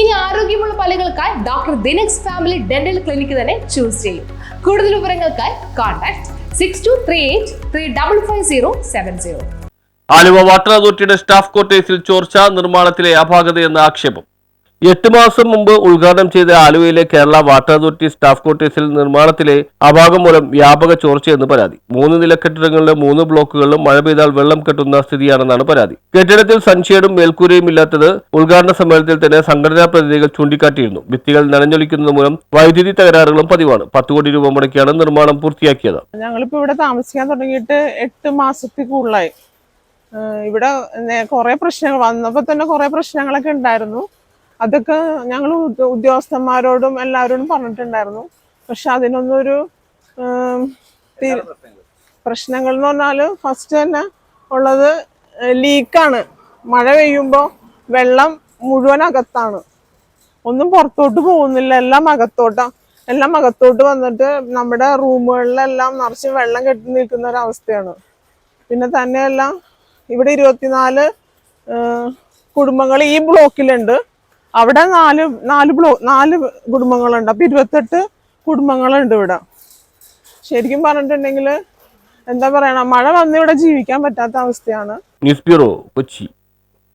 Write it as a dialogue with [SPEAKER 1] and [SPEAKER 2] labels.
[SPEAKER 1] ഇനി ആരോഗ്യമുള്ള പല്ലുകൾക്കായി ഡോക്ടർ ദിനക്സ് ഫാമിലി ഡെന്റൽ ക്ലിനിക്ക് തന്നെ ചൂസ് ചെയ്യും. കൂടുതൽ വിവരങ്ങൾക്കായി contact six two three eight three double five zero seven zero
[SPEAKER 2] Aluva water അതോറിറ്റിയുടെ സ്റ്റാഫ് ക്വാർട്ടേഴ്സിൽ ചോർച്ച നിർമ്മാണത്തിലെ അപാകതയെന്ന ആക്ഷേപം. എട്ട് മാസം മുമ്പ് ഉദ്ഘാടനം ചെയ്ത ആലുവയിലെ കേരള വാട്ടർ അതോറിറ്റി സ്റ്റാഫ് ക്വാർട്ടേഴ്സിൽ നിർമ്മാണത്തിലെ അഭാഗം മൂലം വ്യാപക ചോർച്ചയെന്ന് പരാതി. മൂന്ന് നില കെട്ടിടങ്ങളിലെ മൂന്ന് ബ്ലോക്കുകളിലും മഴ പെയ്താൽ വെള്ളം കെട്ടുന്ന സ്ഥിതിയാണെന്നാണ് പരാതി. കെട്ടിടത്തിൽ സൺഷേഡും മേൽക്കൂരയും ഇല്ലാത്തത് ഉദ്ഘാടന സമ്മേളനത്തിൽ തന്നെ സംഘടനാ പ്രതിനിധികൾ ചൂണ്ടിക്കാട്ടിയിരുന്നു. ഭിത്തികൾ നനഞ്ഞൊലിക്കുന്നത് മൂലം വൈദ്യുതി തകരാറുകളും പതിവാണ്. പത്ത് കോടി രൂപ മുടക്കിയാണ് നിർമ്മാണം പൂർത്തിയാക്കിയത്.
[SPEAKER 3] ഞങ്ങളിപ്പോ ഇവിടെ താമസിക്കാൻ തുടങ്ങിയിട്ട് എട്ട് മാസത്തിൽ കൂടുതലായി. ഇവിടെ കുറെ പ്രശ്നങ്ങൾ വന്നപ്പോ തന്നെ കുറെ പ്രശ്നങ്ങളൊക്കെ ഉണ്ടായിരുന്നു. അതൊക്കെ ഞങ്ങൾ ഉദ്യോഗസ്ഥന്മാരോടും എല്ലാവരോടും പറഞ്ഞിട്ടുണ്ടായിരുന്നു. പക്ഷെ അതിനൊന്നൊരു പ്രശ്നങ്ങൾ എന്ന് പറഞ്ഞാൽ ഫസ്റ്റ് തന്നെ ഉള്ളത് ലീക്കാണ് മഴ പെയ്യുമ്പോൾ വെള്ളം മുഴുവൻ അകത്താണ്. ഒന്നും പുറത്തോട്ട് പോകുന്നില്ല. എല്ലാം അകത്തോട്ടാണ് എല്ലാം അകത്തോട്ട് വന്നിട്ട് നമ്മുടെ റൂമുകളിലെല്ലാം നിറച്ച് വെള്ളം കെട്ടി നിൽക്കുന്ന ഒരവസ്ഥയാണ് പിന്നെ തന്നെയല്ല ഇവിടെ ഇരുപത്തിനാല് കുടുംബങ്ങൾ ഈ ബ്ലോക്കിലുണ്ട്. അവിടെ നാല് നാല് ബ്ലോ നാല് കുടുംബങ്ങളുണ്ട്. അപ്പൊ ഇരുപത്തെട്ട് കുടുംബങ്ങളുണ്ട് ഇവിടെ. ശരിക്കും പറഞ്ഞിട്ടുണ്ടെങ്കിൽ എന്താ പറയണ മഴ വന്ന് ഇവിടെ ജീവിക്കാൻ പറ്റാത്ത അവസ്ഥയാണ്.
[SPEAKER 2] News bureau Kochi.